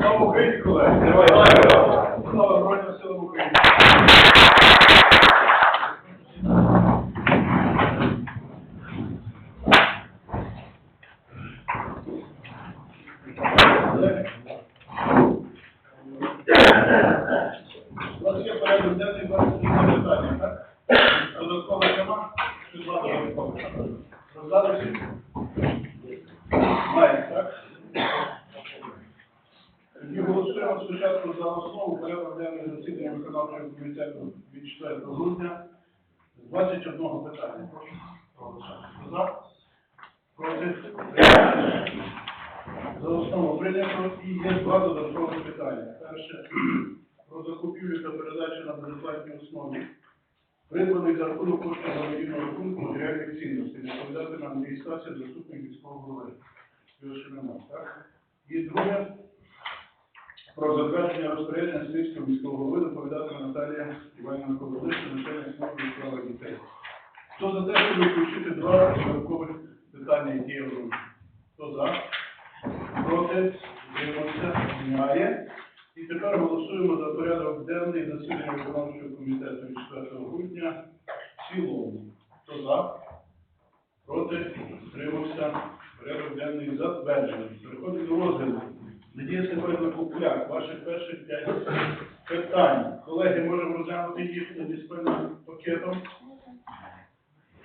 Слава Україні, колеги! Слава Збройним силам України! У вас є порядок денний 27 питання, так? Додатково нема? Чи два додаткових? Роздали всі? Має, так? Тоді голосуємо спочатку за основу порядок денний засідання виконавчого комітету від 4 грудня з 21 питання. Прошу проголосувати. Хто За? Проти? За основу прийнято і є два додаткових питання. Перше про закупівлю та передачу на безоплатній основі придбаний за рахунок коштів благодійного рахунку матеріальних цінностей. Відповідати на адміністрацію заступник міського голови. І друге про затвердження розпорядження Стрийського міського голови доповідатиме Наталія Іванівна Ковалиша, начальник служби у дітей. Хто за те, щоб включити два додаткових питання, які є в? Хто за? Проти? Немає. І тепер голосуємо за порядок денний засідання виконавчого комітету 4 грудня в цілому. Хто за? Проти? Утримався? Порядок денний затверджений. Переходимо до розгляду. Надія Степанівна Купляк, ваших перших п'ять питань. Колеги, можемо розглянути їх спільним пакетом.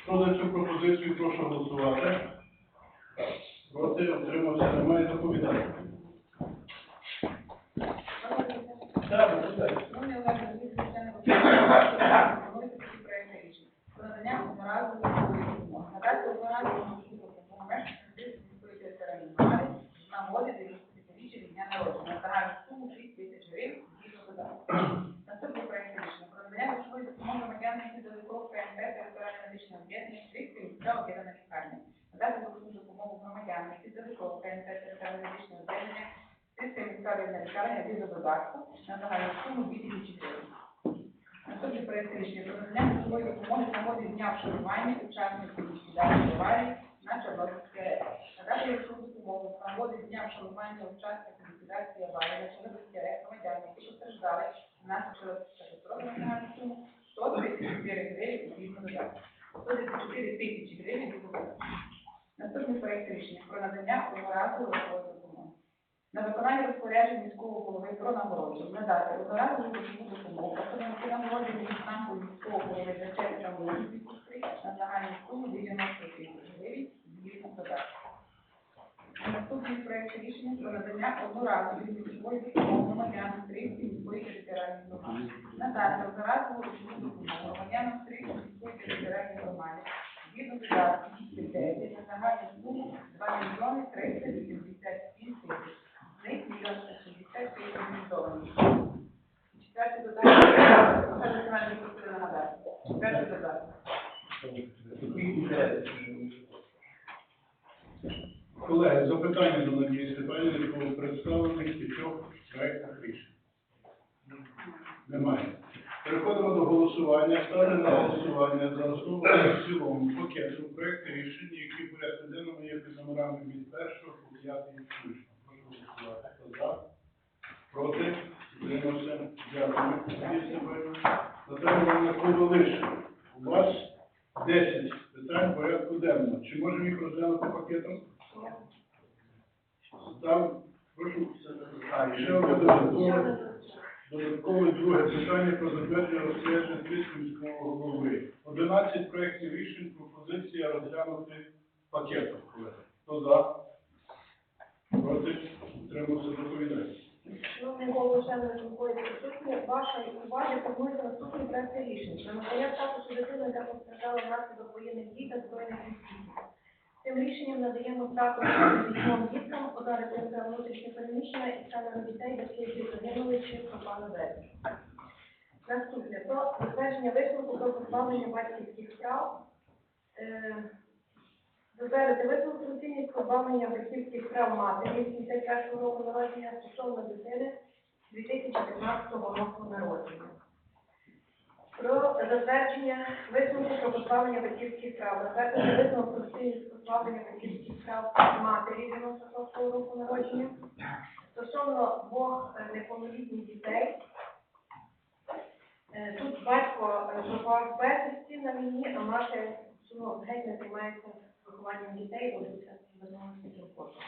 Хто за цю пропозицію, прошу голосувати. Проти, утримався, немає доповідати. Так, доповідайте. Шановні Олег, пропонується такі проекти рішень. Про надання одноразової допомоги. Надати одноразову допомогу мешканцям міської територіальної громади з нагоди 90-річчя від дня народження. Загальну суму 6 тисяч гривень згідно додатку. Наступний проект рішення. Про надання грошової допомоги громадянам, які додатково КМП територіальне медичне об'єднання Штрикська міська об'єднана лікарня. Надати грошову допомогу громадянам, які додатково Медичне об'єднання Штрикська міська об'єднана лікарня згідно додатку на загальну суму 2 тисячі гривень. Наступний проект рішення про надання грошової допомоги з нагоди дня вшанування учасників ліквідації аварії на Чорнобильській АЕС. Надати грошову допомогу з нагоди дня вшанування учасників ліквідації аварії на Чорнобильській АЕС громадян, які постраждали внаслідок катастрофи на загальну суму 134 гривень згідно додатку. 134 тисячі гривень згідно додатку. Наступний проект рішення про надання одноразової грошової допомоги. На виконання розпоряджень міського голови про нагородження надати одноразову грошову допомогу які нагороджені відзнакою міського голови за та мужність на загальну суму 90 тисяч гривень згідно додатку. Наступний проект рішення про надання одноразової грошової допомоги громадянам Стрийської міської територіальної громади. Надати одноразову грошову допомогу громадянам Стрийської міської територіальної громади згідно додатку 209 на загальну суму 2 мільйони 387 тисяч. З них мільйон 160 тисяч організовані. Четвертий додаток, це національний культури нагадати. Четвертий. Колеги, запитання до Надії Степанівни по представлених п'ятьох проектах рішень. Немає. Переходимо до голосування. Ставлю на голосування за основу та в цілому пакету проекти рішень, які в порядку денному є під номерами від першого по п'ятий включно. Прошу голосувати. Хто за? Проти? Утримався? Дякую. Наталія Ковалиша. У вас 10 питань порядку денного. Чи можемо їх розглянути пакетом? Там, прошу, а, ще одне додаткове, друге питання про затвердження розпорядження Київського міського голови. 11 проєктів рішень, пропозиція розглянути пакетом. Хто за? Проти? Утримався доповідати. Шановний голово члени виконкомітету присутні, ваша увазі пропонується наступний рішення. рішень про надання статусу дитини, яка постраждала внаслідок воєнних дій та збройних конфліктів. Цим рішенням надаємо статус військовим діткам, одна дитинка внутрішньо переміщена і семеро дітей, які загинули чи пропали безвісти. Наступне про затвердження висновку про позбавлення батьківських прав. Е, Затвердити висновок про цінність позбавлення батьківських прав матері 81 року народження стосовно дитини 2015 року народження. Про затвердження висновку про позбавлення батьківських прав. Затвердити висновок про позбавлення батьківських прав матері 96 року народження стосовно двох е, неповнолітніх дітей. Е, Тут батько е, пропав безвісті на війні, а мати ну, геть не займається вихованням дітей, водиться безмовним способом.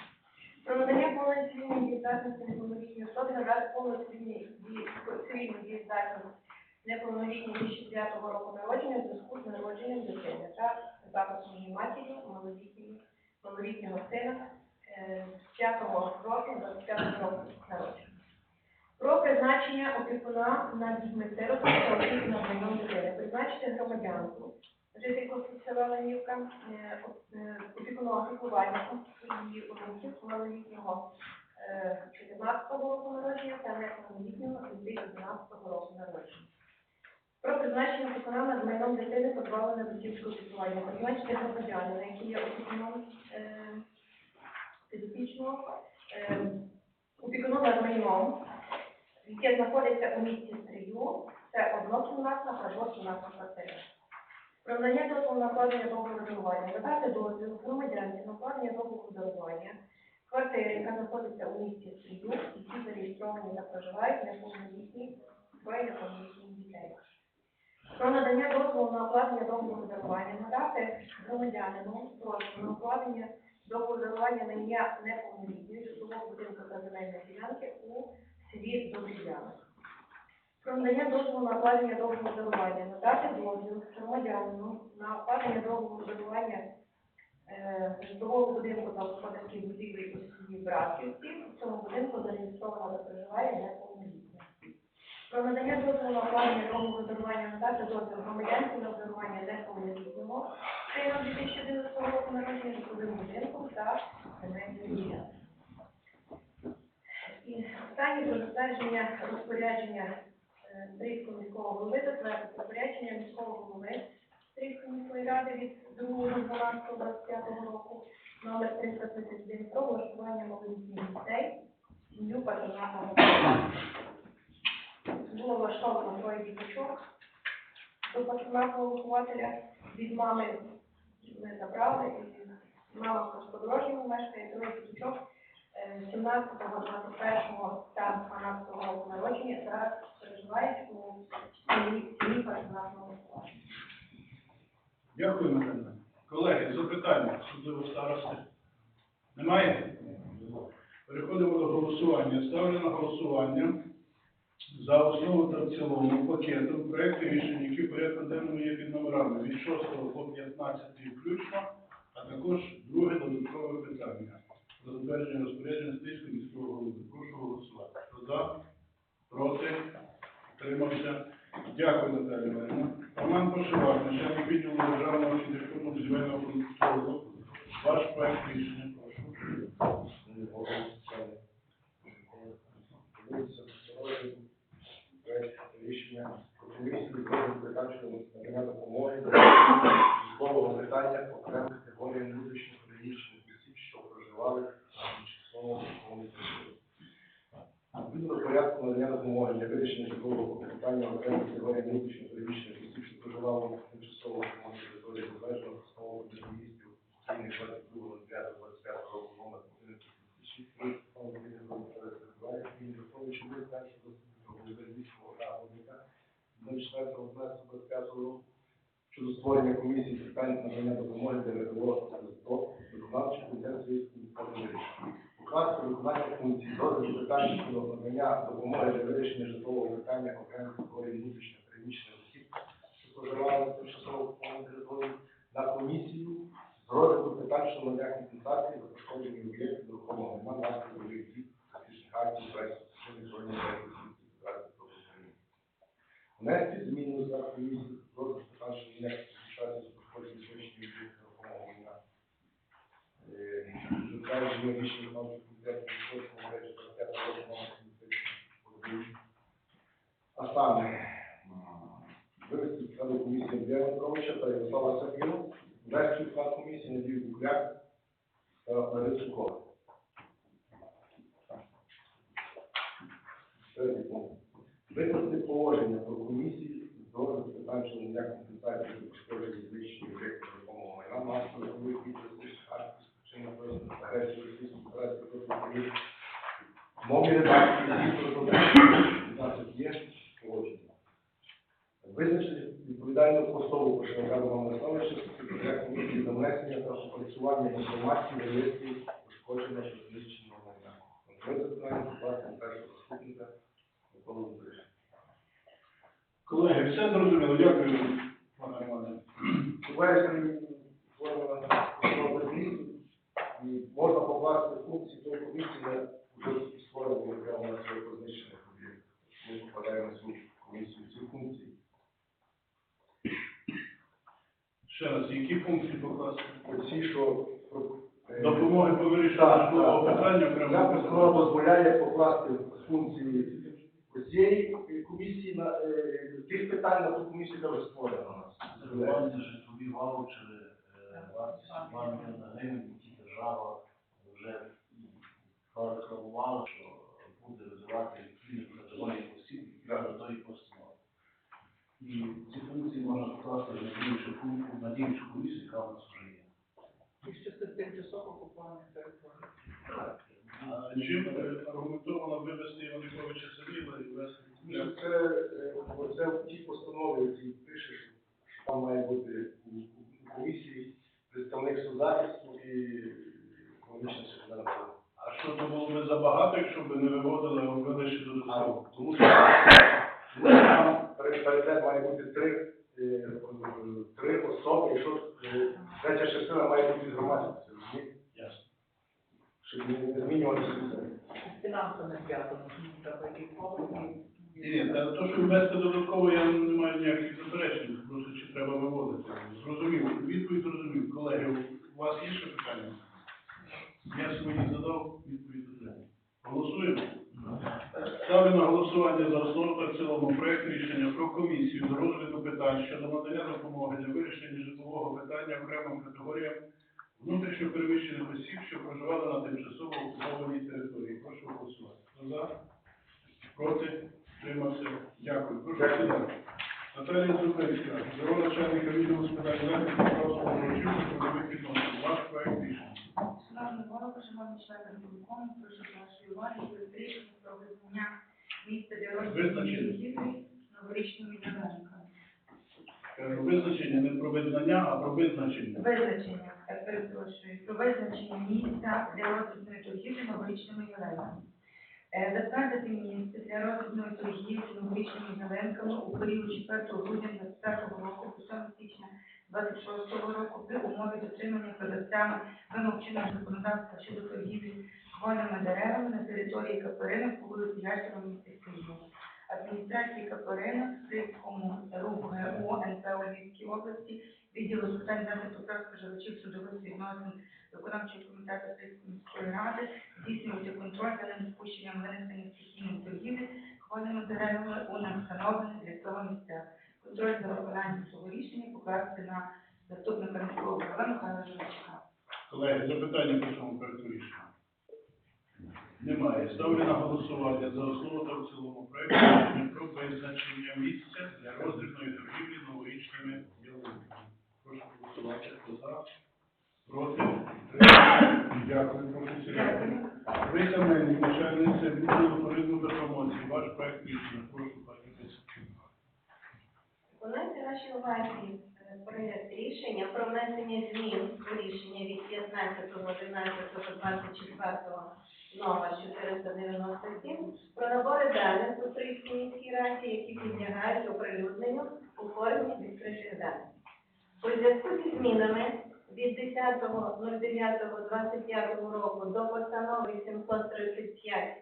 Про надання повної цивільної дієздатності неповнолітньої особи надати повну цивільну дієздатність неповнолітньої 2009 року народження в зв'язку з народженням дитини та записом її матір'ю малолітньої малолітнього сина е, з 5 року 25 року народження. Про призначення опікуна над дітьми сиротами та опіки над майном дитини. Призначити громадянку, жительку села Ленівка, е, е, опікуном її онуків малолітнього е, 14 року народження та неповнолітнього 2011 року народження. Про призначення опікуна над майном дитини позбавлення батьківського піклування. Призначити громадянина, який є опікуном е, підопічного, е, опікуном над майном, яке знаходиться у місті Стрию, це однокімнатна та двокімнатна квартира. Про надання дозволу на укладення договору дарування. Надати дозвіл громадянці на укладення договору дарування квартири, яка знаходиться у місті Стрию, які зареєстровані та проживають неповнолітні, двоє неповнолітніх дітей. Про надання дозволу на укладення договору дарування. Надати громадянину дозвіл на укладення договору дарування на ім'я неповнолітньої житлового будинку та земельної ділянки у селі Добріяна. Про надання дозволу на укладення договору дарування, надати дозвіл громадянину на укладення договору дарування е, житлового будинку та господарських будівель у селі Братівці. В цьому будинку зареєстровано та проживає неповнолітня. Про надання дозволу на укладення договору дарування, надати дозвіл громадянці на дарування неповнолітнього сина 2011 року народження житловим будинком та земельною. І останнє про затвердження розпорядження е, міського голови, затвердити розпорядження міського голови Стрийської міської ради від 2.12.25 року, номер 331 про влаштування малолітніх дітей сім'ю патронатного. Було влаштовано троє діточок до патронатного вихователя від мами ми забрали, і мама в Кошкодорожньому мешкає, троє діточок. 17, 21 та 12 року народження зараз переживають у сім'ї патронатного складу. Дякую, Михайло. Колеги, запитання, судового старости. Немає? Переходимо до голосування. Ставлю на голосування за основу та в цілому пакетом проєкту рішень, які в порядку денному є під номерами від 6 по 15 включно, а також друге додаткове питання. Про затвердження розпорядження Стрийського міського голови. Прошу голосувати. Хто за? Проти? Утримався? Дякую, Наталія Іванівна. Роман Пошивак, начальник відділу державного архітектурного будівельного контролю. Ваш проект рішення, прошу. Рішення комісії про виконавчого надання допомоги військового питання окремих категорій внутрішньо переміщених осіб, що проживали на тимчасово окупованій території. Відповідно до порядку надання допомоги для вирішення житлового питання окремих категорій внутрішньо переміщених осіб, що проживали на тимчасово окупованій території, залежно основного кабінету міністрів України 22.05.25 року номер 1136, Стосовно кабінету перебуває, він враховуючи ми першого заступника голови міського радника 04.12.25 року щодо створення комісії з питань надання допомоги для ВПО до виконавчих інтересів міського вирішення. Указка виконання функцій розвитку питань щодо надання допомоги для вирішення житлового питання окремих категорій внутрішньо переміщених осіб, що проживали тимчасово окупованій території, на комісію з розвитку питань щодо надання компенсації за пошкоджені об'єкти нерухомого майна наслідок бойових дій, фізичних актів, проєктів, чинних зоні Федерації України. Внести зміни склад комісії розвитку питань щодо ніяких реєстрації з проходження майна. Е, Затвердження рішення виконавчого комітету та п'ятого року номер 71. А саме, вивести з комісії Андрія Янковича та Ярослава Сапіну, ввести в склад комісії Надію Кукляк та Коваль. Третій пункт. Викласти положення про комісії з розгляду питань щодо надання компенсації пошкодження знищення об'єктів нерухомого майна великих терористичних актів воєнної агресії Російської Федерації проти України. В мові редакції звісно, що є погодження. Визначити відповідальну особу Поширенка Романа Мирославовича, секретаря комісії за внесення та опрацювання інформації в реєстрі пошкодження щодо знищеного майна. Контроль за питанням власне першого заступника Микола Лукаш. Колеги, все зрозуміло, дякую, пане Романе. У вересні створена і можна покласти функції тої комісії вже створені матеріал на цього позначених об'єктів. Ми попадаємо на цю комісію ці функції. Ще раз, які функції покласти? Оці, що е, Допомоги по вирішенню питання постанова дозволяє покласти функції цієї комісії на е, тих питань на ту комісію, яка вже створена у нас. Зарахування житлові ваучери, е, вартість 2 мільйони гривень, які держава вже прорекламувала, що буде розвивати відповідні категорії осіб, до тої постанови. І ці функції можна покласти на діючу функцію, на діючу комісію, яка у нас вже є. Якщо це тимчасово окупованих територій. А Чим е, аргументовано вивести Іванниковича Савіла і ввести Тому це, е, в тій постанові, які пише, що там має бути у комісії представник соцзахисту і економічна секретаря. А що то було би забагато, якщо б не виводили, а ввели ще додатково? А, Тому що там перед має бути три, е, три особи, якщо третя частина має бути громадськістю, розумієте? Щоб не. Зв'язано, і повинні. Ні, та то, що ввести додатково, я не маю ніяких заперечень, просто чи треба виводити. Зрозумів, відповідь зрозумів. Колеги, у вас є ще питання? Я свої задав, відповідь отримав. Голосуємо? Ставлю на голосування за основу та в цілому проект рішення про комісію з розгляду питань щодо надання допомоги для вирішення житлового питання окремим категоріям внутрішньо переміщених осіб, що проживали на тимчасово окупованій території. Прошу голосувати. За? Проти? Тримався? Дякую. Прошу сідати. Наталія Зубецька, бюро начальника відділу з питань захисту прав споживачів та трудових відносин. Ваш проект рішення. Шановний голово, шановні члени виконкому, прошу вашої уваги проект рішення про визнання місця для Визначення. новорічними ялинками. Кажу, визначення не про визнання, а про визначення. Визначення, перепрошую, про визначення місця для розвитної торгівлі новорічними ялинками. Е, Затвердити місце для розвитної торгівлі новорічними ялинками у період 4 грудня 2025 року по 7 січня 26 року при умові дотримання продавцями вимог чинного законодавства щодо торгівлі хвойними деревами на території Каперини по вулиці Ящера в місті Києві. Адміністрації Каперина, Стрийському РУГУ НП у Львівській області, відділу з питань захисту прав споживачів судових відносин виконавчого комітету Стрийської міської ради здійснювати контроль за недопущенням винесення стихійної торгівлі хвойними деревами у невстановлених для цього місцях. Контроль за виконанням цього рішення покласти на заступника міського голови Михайла Журчика. Колеги, запитання по цьому проекту рішення? Немає. Ставлю на голосування за основу та в цілому рішення про визначення місця для роздрібної торгівлі новорічними ялинками. Прошу голосувати. За? Проти? Дякую. Сідати. Ви Семенник, начальниця відділу туризму та промоції. Ваш проект рішення. Прошу, пані Тетяна. Виконується нашій увазі е, проект рішення про внесення змін у рішення від 15.11.24 номер 497 про набори даних у Стрийській міській раді, які підлягають оприлюдненню у формі відкритих даних. У зв'язку зі змінами від 10.09.25 року до постанови 735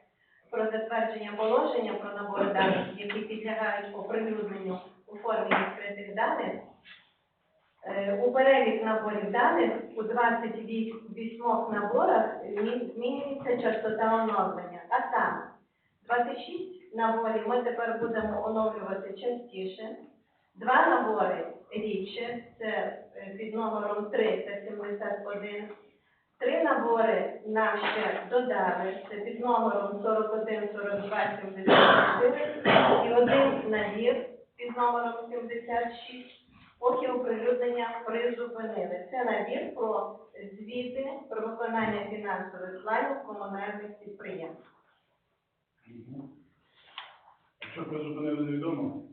про затвердження положення про набор даних, які підлягають оприлюдненню у формі відкритих даних. Е, У перелік наборів даних у 28 наборах змінюється частота оновлення. А саме 26 наборів ми тепер будемо оновлювати частіше. Два набори рідше, це е, під номером 371. Три набори нам ще додали, це під номером 41, 42, 74 і один набір під номером 76, поки оприлюднення призупинили. Це набір про звіти про виконання фінансових планів комунальних підприємств. Що призупинили, невідомо?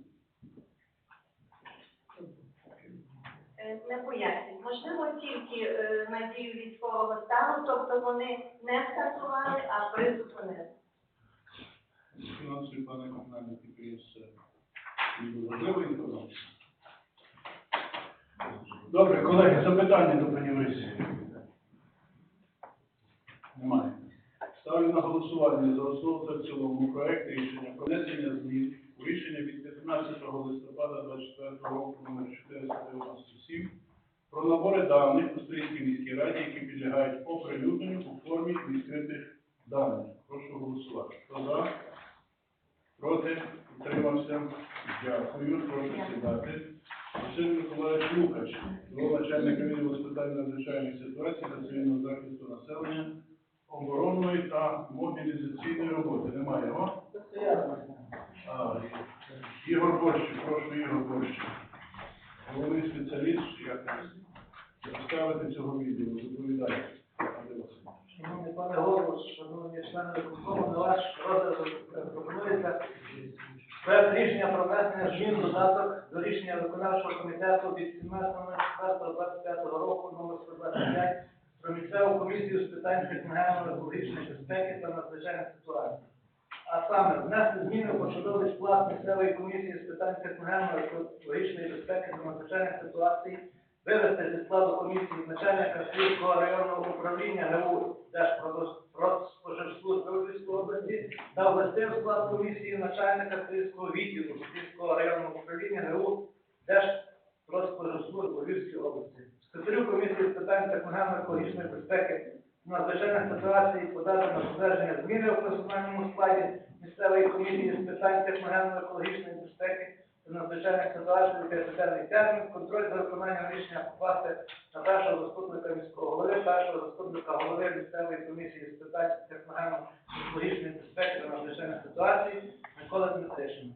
Е, Не пояснюють. Можливо, тільки е, на дію військового стану, тобто вони не скасували, а призупинили. Фінансові плани комунальних підприємств це важлива інформація. Добре, колеги, запитання до пані Лисі. Немає. Ставлю на голосування за основу та в цілому проект рішення про внесення змін у рішення від 15 листопада 24 року номер 497 про набори даних у Стрийській міській раді, які підлягають оприлюдненню у формі відкритих даних. Прошу голосувати. Хто за? Проти? Утримався? Дякую. Прошу сідати. Василь Миколаївич Лукач, його начальника відділу з питань надзвичайних ситуацій та цивільного захисту населення, оборонної та мобілізаційної роботи. Немає його? А, Ігор Борщик, прошу Ігор Борщик. Головний спеціаліст, як представити цього відділу, Васильович. Шановний пане голово, шановні члени виконкому, на ваш розгляд пропонується проект рішення про внесення змін додаток до рішення виконавчого комітету від 17.04.25 року номер 125 про місцеву комісію з питань техногенної екологічної безпеки та надзвичайних ситуацій. А саме внести зміни в посадовий склад місцевої комісії з питань техногенної екологічної безпеки та надзвичайних ситуацій вивести зі складу комісії начальника Київського районного управління ГУ Держпродспоживслужби у Львівській області та ввести в склад комісії начальника Київського відділу Київського районного управління ГУ Держпродспоживслужби у Львівській області. Секретарю комісії з питань техногенної екологічної безпеки надзвичайних ситуацій подати на затвердження зміни у персональному складі місцевої комісії з питань техногенної екологічної безпеки надзвичайних ситуацій у п'ятиденний термін, контроль за виконанням рішення покласти на першого заступника міського голови, першого заступника голови місцевої комісії з питань техногенно-екологічної безпеки та надзвичайних ситуацій Микола Дмитришин.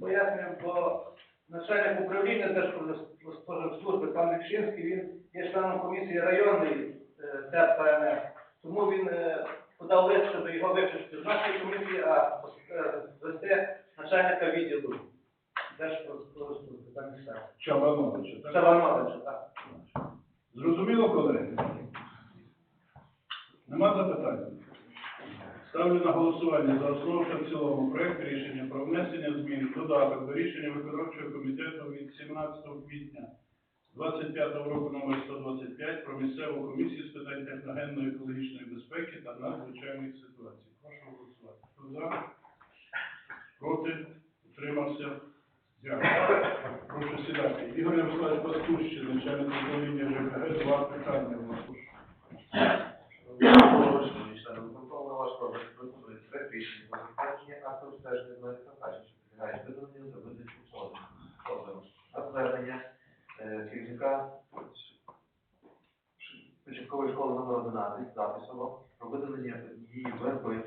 Пояснюю, бо начальник управління Держпродспоживслужби пан Вікшинський, він є членом комісії районної е, ДПНР. Тому він е, подав лист, щоб його виключити з нашої комісії, а е, звести начальника відділу Держпродспоживслужби Вікшинський. Чабановича, Це так? Так. Зрозуміло, колеги? Нема запитань? Ставлю на голосування за основу та в цілому проект рішення про внесення змін додаток до рішення виконавчого комітету від 17 квітня 25 року номер 125 про місцеву комісію з питань техногенної екологічної безпеки та надзвичайних ситуацій. Прошу голосувати. Хто за? Проти? Утримався? Дякую. Прошу сідати. Ігор Ярославович Пастущий, начальник управління ЖКГ, два питання у нас. Початкової школи номер 11 записово про видалення її верби,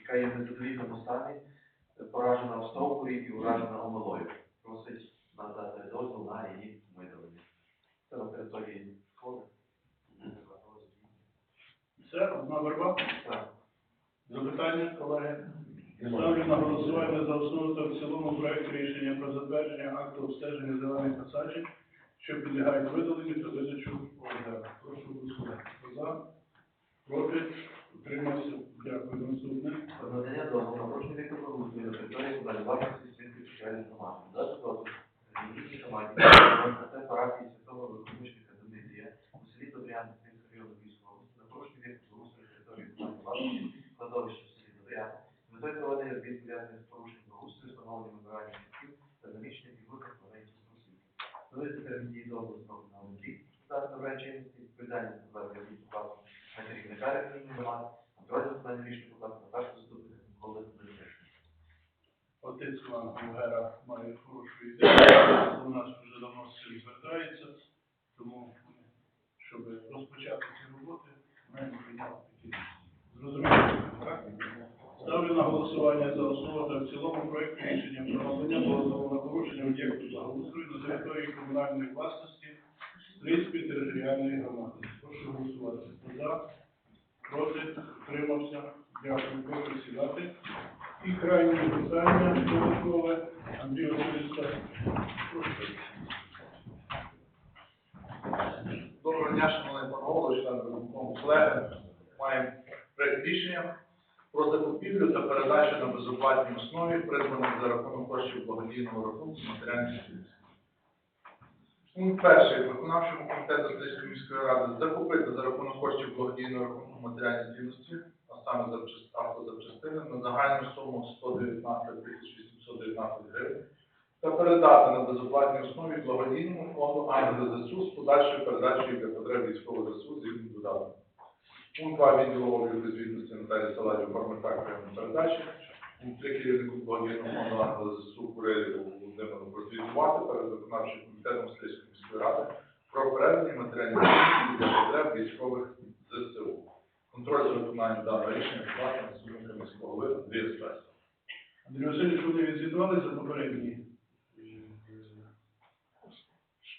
яка є в незадовільному стані, поражена в стовбурі і уражена омилою. Просить надати дозвіл на її видалення. Це на території школи. Все, одна верба. Так. Запитання, колеги? Ставлю на голосування за основу та в цілому проект рішення про затвердження акту обстеження зелених насаджень, що підлягають видаленню та видачу ОВД. Прошу голосувати. За? Проти? Утримався? Дякую. Наступне. Про надання дозволу на порушення віку благоустрою на території подалі власності світської територіальної громади. Дати дозвіл релігійній команді це парафії святого Великомучника Дмитрія у селі Добрян Київського району Львівської області на порушення віку благоустрою на території власності кладовища в селі Добрян метою проведення робіт пов'язаних з порушенням благоустрою, встановлення вибирання шляхів Коли термін дії договору строк на один рік, зараз набирає чинності відповідальність за покладу на керівника релігійної громади, складання рішення першого заступника голови політичного. Отець Іван Гера має хорошу ідею, у нас вже давно з цим звертається, тому щоб розпочати ці роботи, маємо прийняти такі зрозумілі. Ставлю на голосування за основу та в цілому проект рішення про надання дозволу на порушення об'єкту благоустрою на території комунальної власності Стрийської територіальної громади. Прошу голосувати. За? Проти? Утримався? Дякую. Прошу сідати. І крайнє питання додаткове. Андрій Васильович, прошу. Доброго дня, шановний пан голово, члени виконкому колеги. Маємо проект рішення про закупівлю та передачу на безоплатній основі, придбаних за рахунок коштів благодійного рахунку матеріальних цінностей. Пункт перший. Виконавчому комітету Стрийської міської ради закупити за рахунок коштів благодійного рахунку матеріальні цінності, а саме запчас- автозапчастини на загальну суму 119 тисяч 819 гривень та передати на безоплатній основі благодійному фонду Ангели з подальшою передачею для потреб військових ЗСУ згідно додатком. Пункт 2 відділу обліку звітності Наталії Саладі оформить фактами передачі. Пункт 3 керівнику благодійного фонду Ангели ЗСУ Курелєву Володимиру прозвітувати перед виконавчим комітетом Стрийської міської ради про передання матеріальних для потреб військових ЗСУ. Контроль за виконанням даного рішення покладено на сумника міського голови Спеса. Андрій Васильович, вони відзвітували за попередні?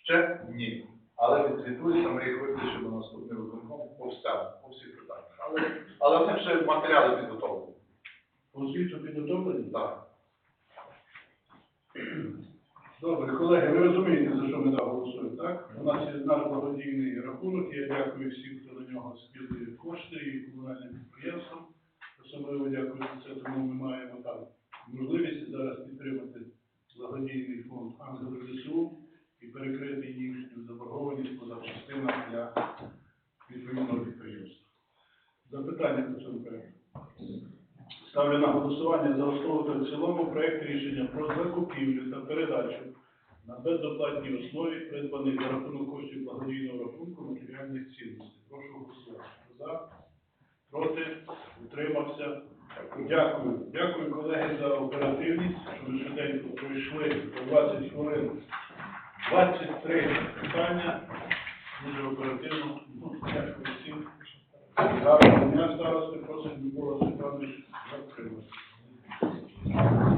Ще ні. Але відзвітується Марія Хвилююча до наступний виконком по всім, по всіх питаннях. Але, але в них ще матеріали підготовлені. По звіту підготовлені? Так. Добре, колеги, ви розумієте, за що ми так голосуємо, так? У нас є наш благодійний рахунок, я дякую всім, хто на нього скидує кошти і комунальним підприємствам. Особливо дякую за це, тому ми маємо там можливість зараз підтримати благодійний фонд Ангели ЗСУ і перекрити їхню заборгованість по запчастинах для відповідного підприємства. Запитання по цьому проекту. Ставлю на голосування за основу та в цілому проект рішення про закупівлю та передачу на безоплатній основі придбаних за рахунок коштів благодійного рахунку матеріальних цінностей. Прошу голосувати. За, проти, утримався. Дякую. Дякую, колеги, за оперативність, що ви швиденько пройшли за 20 хвилин. 23 питання. Дуже оперативно. Ну, Дякую всім. Дня, старости. Просить Микола Степанович Thank you.